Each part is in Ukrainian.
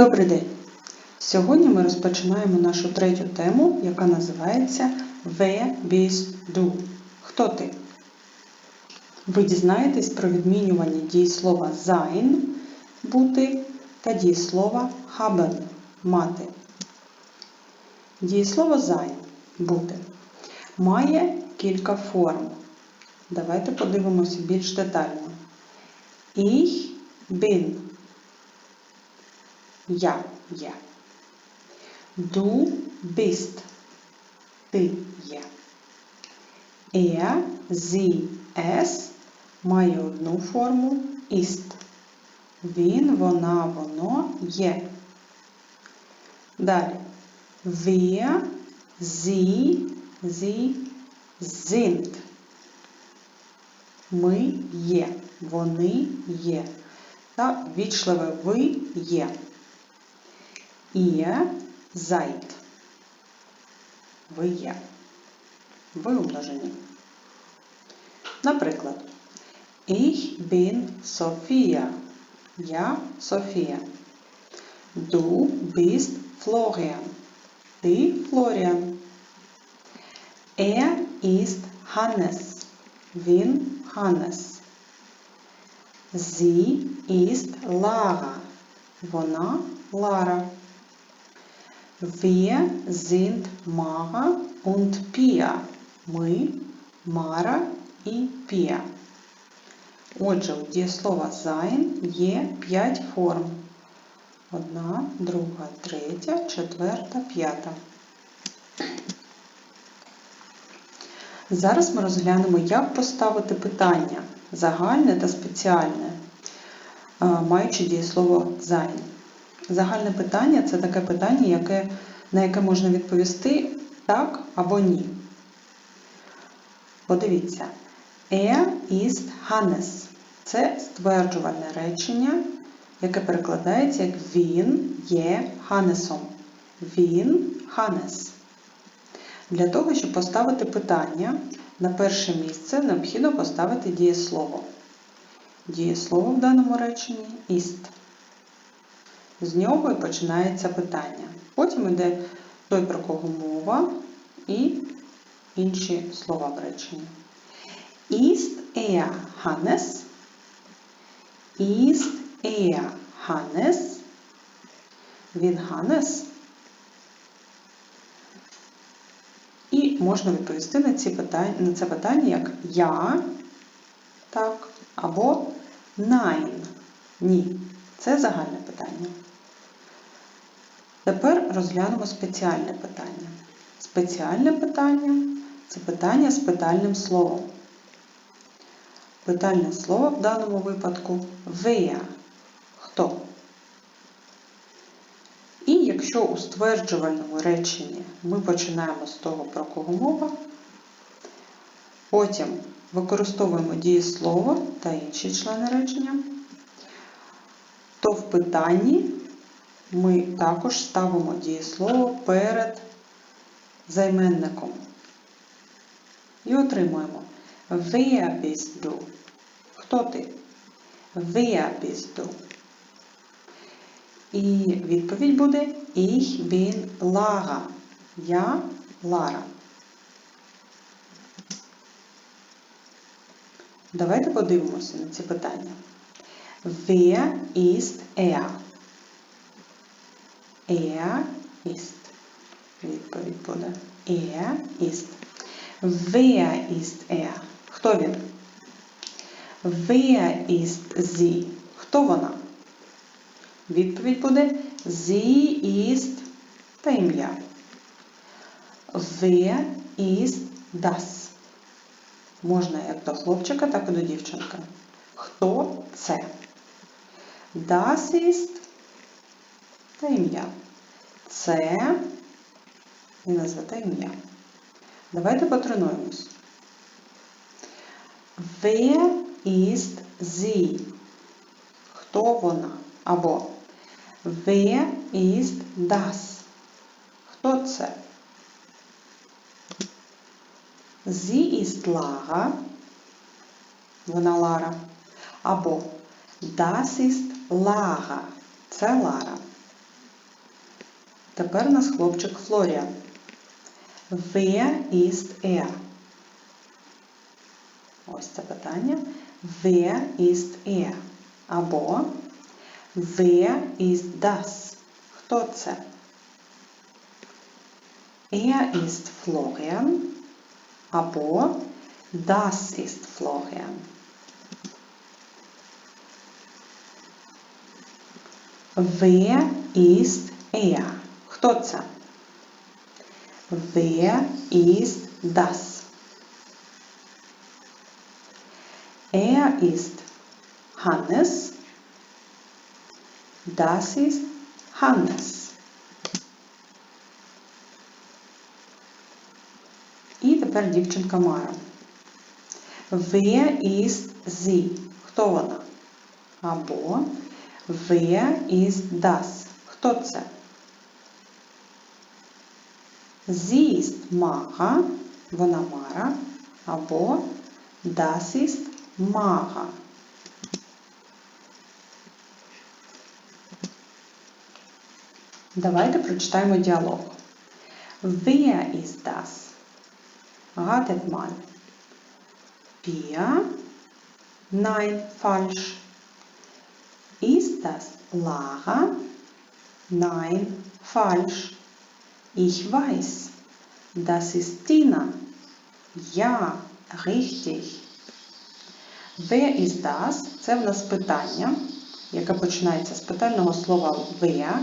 Добрий день! Сьогодні ми розпочинаємо нашу третю тему, яка називається bist du? Хто ти? Ви дізнаєтесь про відмінювання дієслова sein бути та дієслова haben мати. Дієслово sein бути має кілька форм. Давайте подивимося більш детально. Ich bin я є. Du bist ти є. Er, sie, es має одну форму ist. Він, вона, воно є. Далі. Wir, sie, sie sind. Ми є. Вони є. Та вічливе ви є. Ihr seid. Ви є. Ви умножені. Наприклад, Ich bin Sophia. Я Софія. Du bist Florian. Ти Флоріан. Er ist Hannes. Він Hannes. Sie ist Lara. Вона Лара. Wir sind Mara und Pia. Ми, Мара і Пія. Отже, у дієслова sein є 5 форм. Одна, друга, третя, четверта, п'ята. Зараз ми розглянемо, як поставити питання загальне та спеціальне, маючи дієслово sein. Загальне питання це таке питання, яке, на яке можна відповісти так або ні. Подивіться, Er ist Hannes. Це стверджувальне речення, яке перекладається як Він є Ханесом. Він Ханес. Для того, щоб поставити питання, на перше місце необхідно поставити дієслово. Дієслово в даному реченні ist. З нього і починається питання. Потім йде той, про кого мова, і інші слова в реченні. Ist er Hannes? Ist er Hannes? Він Ганес? І можна відповісти на, ці питання, на це питання як я, так, або nein, ні. Це загальне питання. Тепер розглянемо спеціальне питання. Спеціальне питання це питання з питальним словом. Питальне слово в даному випадку wer. Хто? І якщо у стверджувальному реченні ми починаємо з того, про кого мова, потім використовуємо дієслово та інші члени речення, то в питанні ми також ставимо дієслово перед займенником. І отримуємо Wer bist du? Хто ти? Wer bist du? І відповідь буде Ich bin Lara. Я Лара. Давайте подивимося на ці питання. Wer ist er? Er ist. Відповідь буде. Er ist. Wer ist er? Хто він? Wer ist sie? Хто вона? Відповідь буде Sie ist та ім'я. Wer ist das? Можна як до хлопчика, так і до дівчинка. Хто це? Das ist та ім'я. Це і назвете ім'я. Давайте потренуємось. Wer ist sie? Хто вона? Або Wer ist das? Хто це? Sie ist Lara. Вона Лара. Або Das ist Lara. Це Лара. Тепер у нас хлопчик Флоріан. Wer ist er? Ось це питання. Wer ist er? Або Wer ist das? Хто це? Er ist Florian. Або Das ist Florian. Wer ist er? Хто це? Wer ist das? Er ist Hannes. Das ist Hannes. І тепер дівчинка Мара. Wer ist sie? Хто вона? Або Wer ist das? Хто це? Ist Mara, вона Мара, або Das ist Mara. Давайте прочитаємо діалог. Wer ist das? Ratet mal. Pia? Nein, falsch. Ist das Lara? Nein, falsch. Ich weiß. Das ist Tina. Ja, richtig. Wer ist das? Це в нас питання, яке починається з питального слова wer.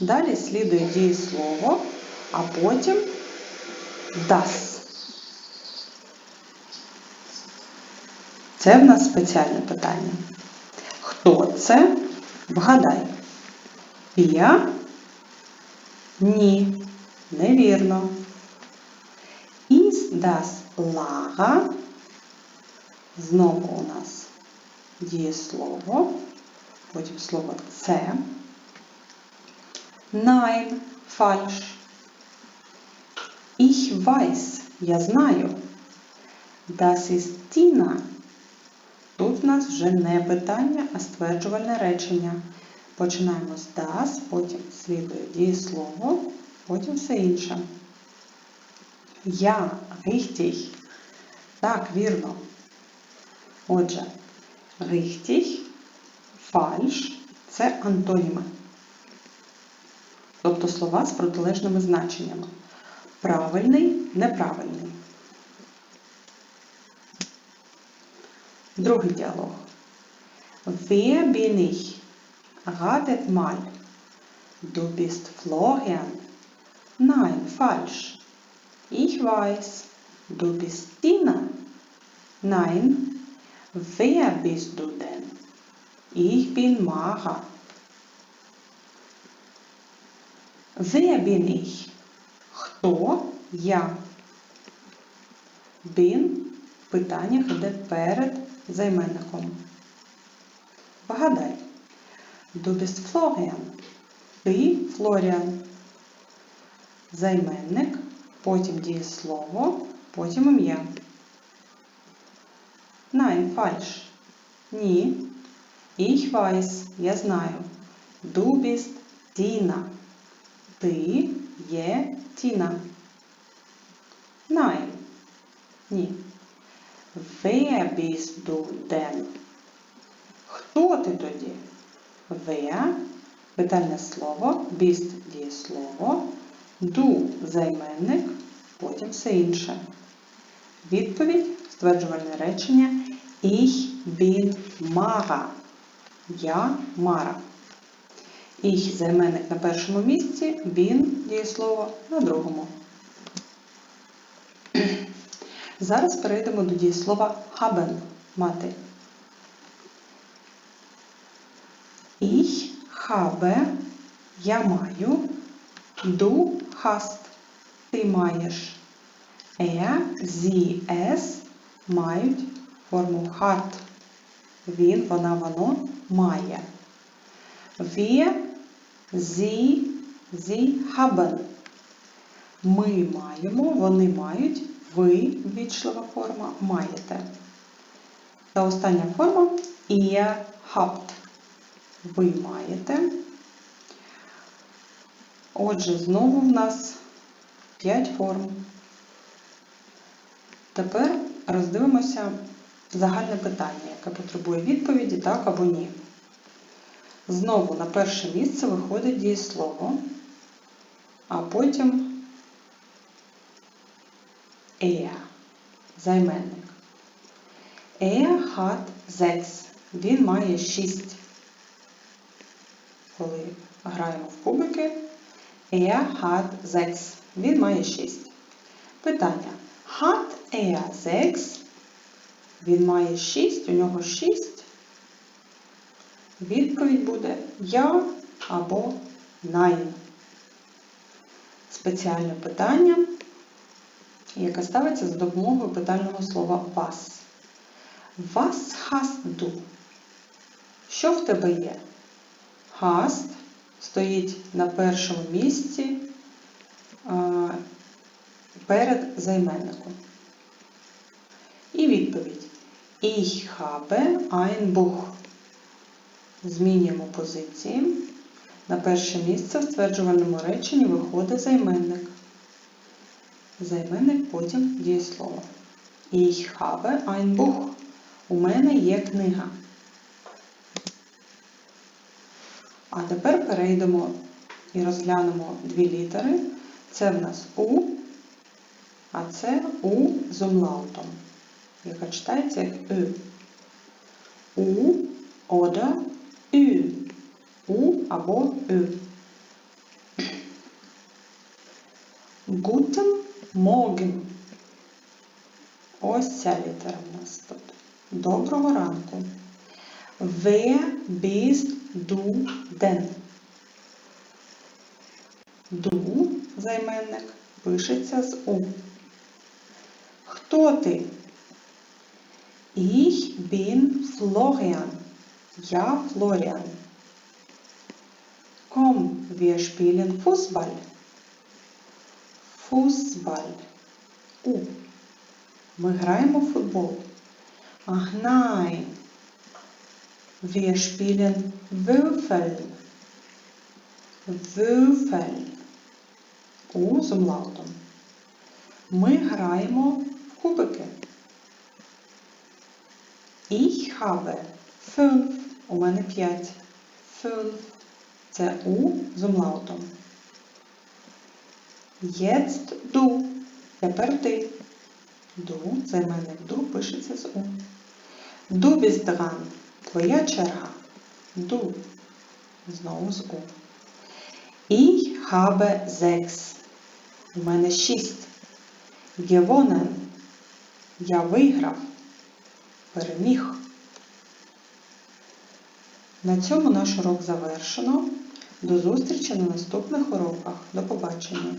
Далі слідує дієслово, а потім das. Це в нас спеціальне питання. Хто це? Вгадай. Я? Ні. Невірно. Is das Lara? Знову у нас дієслово. Потім слово це. Nein, falsch. Ich weiß, я знаю. Das ist Tina. Тут в нас вже не питання, а стверджувальне речення. Починаємо з das, потім слідує дієслово, потім все інше. Я, richtig. Так, вірно. Отже, richtig, falsch – це антоніми. Тобто слова з протилежними значеннями. Правильний, неправильний. Другий діалог. Wer bin ich? Ratet mal. Du bist Florian. Nein, falsch. Ich weiß. Du bist Tina. Nein. Wer bist du denn? Ich bin Mara. Wer bin ich? Хто я? Bin в питаннях іде перед займенником. Погадай. Du bist Florian. Ти Флоріан. Займенник, потім дієслово, потім ім'я. Nein, falsch. Ні. Ich weiß. Я знаю. Du bist Tina. Ти є Тіна. Nein. Ні. Wer bist du denn? Хто ти тоді? Wer – питальне слово, bist – дієслово, du – займенник, потім все інше. Відповідь – стверджувальне речення Ich bin Mara. Я Мара. Ich – займенник на першому місці, bin – дієслово на другому. Зараз перейдемо до дієслова haben – мати. Ich habe – я маю, du hast – ти маєш, er, sie, es мають форму hat. Він, вона, воно має. Wir, sie, sie haben. Ми маємо, вони мають, ви, вічлива форма, маєте. Та остання форма ihr habt. Ви маєте. Отже, знову в нас 5 форм. Тепер роздивимося загальне питання, яке потребує відповіді так або ні. Знову на перше місце виходить дієслово, а потім er, займенник. Er hat sechs. Він має 6. Коли граємо в кубики, er hat sechs. Він має 6. Питання. Hat er sechs? Він має 6, у нього 6. Відповідь буде я або nein. Спеціальне питання, яке ставиться за допомогою питального слова was. Was hast du? Що в тебе є? Hast стоїть на першому місці перед займенником. І відповідь. Ich habe ein Buch. Змінюємо позиції. На перше місце в стверджувальному реченні виходить займенник. Займенник потім дієслово. Ich habe ein Buch. У мене є книга. А тепер перейдемо і розглянемо дві літери. Це в нас У, а це У з умлаутом, яка читається як Ü. У oder Ü. У або Ü. Guten Morgen. Ось ця літера в нас тут. Доброго ранку. Wer bist denn? Du, займенник, пишеться з У. Хто ти? Ich bin Florian. Я Флоріан. Komm, wir spielen Fußball. Fußball. У. Ми граємо в футбол. Ach nein. Wir spielen Würfel. Würfel. У з умлаутом. Ми граємо в кубики. Ich habe fünf. У мене п'ять. Fünf. Це У з умлаутом. Jetzt du. Тепер ти. Ду, займенник ду пишеться з У. Du bist dran. Твоя черга. Du. Знову з У. Ich habe sechs. У мене шість. Gewonnen. Я виграв. Переміг. На цьому наш урок завершено. До зустрічі на наступних уроках. До побачення!